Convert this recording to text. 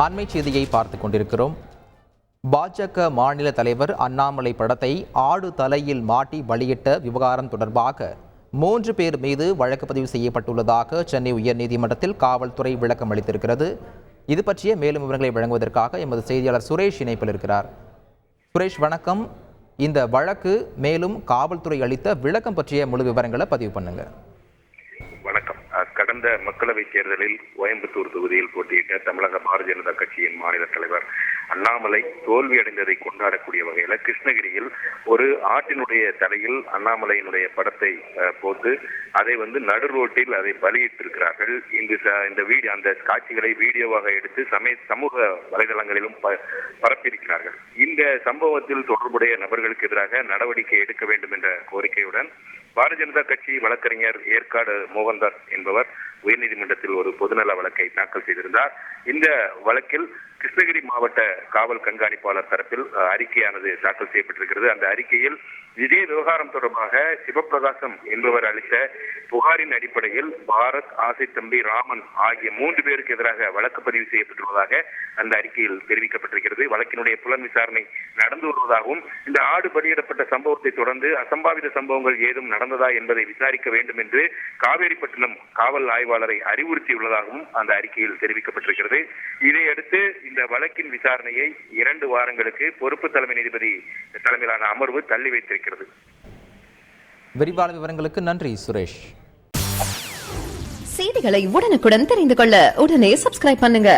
அண்மை செய்தியை பார்த்து கொண்டிருக்கிறோம். பாஜக மாநில தலைவர் அண்ணாமலை படத்தை ஆடு தலையில் மாட்டி வெளியிட்ட விவகாரம் தொடர்பாக மூன்று பேர் மீது வழக்கு பதிவு செய்யப்பட்டுள்ளதாக சென்னை உயர்நீதிமன்றத்தில் காவல்துறை விளக்கம் அளித்திருக்கிறது. இது பற்றிய மேலும் விவரங்களை வழங்குவதற்காக எமது செய்தியாளர் சுரேஷ் இணைப்பில் இருக்கிறார். சுரேஷ் வணக்கம். இந்த வழக்கு மேலும் காவல்துறை அளித்த விளக்கம் பற்றிய முழு விவரங்களை பதிவு பண்ணுங்கள் கடந்த மக்களவைத் தேர்தலில் கோயம்புத்தூர் தொகுதியில் போட்டியிட்ட தமிழக பாரதிய ஜனதா கட்சியின் மாநில தலைவர் அண்ணாமலை தோல்வியடைந்ததை கொண்டாடக்கூடிய வகையில கிருஷ்ணகிரியில் ஒரு ஆட்டினுடைய தலையில் அண்ணாமலையினுடைய படத்தை போட்டு அதை வந்து நடு ரோட்டில் அதை பலியிட்டிருக்கிறார்கள். இந்த இந்த வீடியோ அந்த காட்சிகளை வீடியோவாக எடுத்து சமய சமூக வலைதளங்களிலும் ப- பரப்பியிருக்கிறார்கள். இந்த சம்பவத்தில் தொடர்புடைய நபர்களுக்கு எதிராக நடவடிக்கை எடுக்க வேண்டும் என்ற கோரிக்கையுடன் பாரதிய ஜனதா கட்சி வழக்கறிஞர் ஏற்காடு மோகன்தாஸ் என்பவர் உயர்நீதிமன்றத்தில் ஒரு பொதுநல வழக்கை தாக்கல் செய்திருந்தார். இந்த வழக்கில் கிருஷ்ணகிரி மாவட்ட காவல் கண்காணிப்பாளர் தரப்பில் அறிக்கையானது தாக்கல் செய்யப்பட்டிருக்கிறது. அந்த அறிக்கையில் இதே விவகாரம் தொடர்பாக சிவபிரகாசம் என்பவர் அளித்த புகாரின் அடிப்படையில் பாரத் ஆசை தம்பி ராமன் ஆகிய மூன்று பேருக்கு எதிராக வழக்கு பதிவு செய்யப்பட்டுள்ளதாக அந்த அறிக்கையில் தெரிவிக்கப்பட்டிருக்கிறது. வழக்கினுடைய புலன் விசாரணை நடந்து வருவதாகவும் இந்த ஆடு பலியிடப்பட்ட சம்பவத்தை தொடர்ந்து அசம்பாவித சம்பவங்கள் ஏதும் நடந்ததா என்பதை விசாரிக்க வேண்டும் என்று காவேரிப்பட்டினம் காவல் ஆய்வாளரை அறிவுறுத்தியுள்ளதாகவும் அந்த அறிக்கையில் தெரிவிக்கப்பட்டிருக்கிறது. இதையடுத்து வழக்கின் விசாரணையை இரண்டு வாரங்களுக்கு பொறுப்பு தலைமை நீதிபதி தலைமையிலான அமர்வு தள்ளி வைத்திருக்கிறது. விரிவான விவரங்களுக்கு நன்றி சுரேஷ். செய்திகளை உடனுக்குடன் தெரிந்து கொள்ள உடனே சப்ஸ்கிரைப் பண்ணுங்க.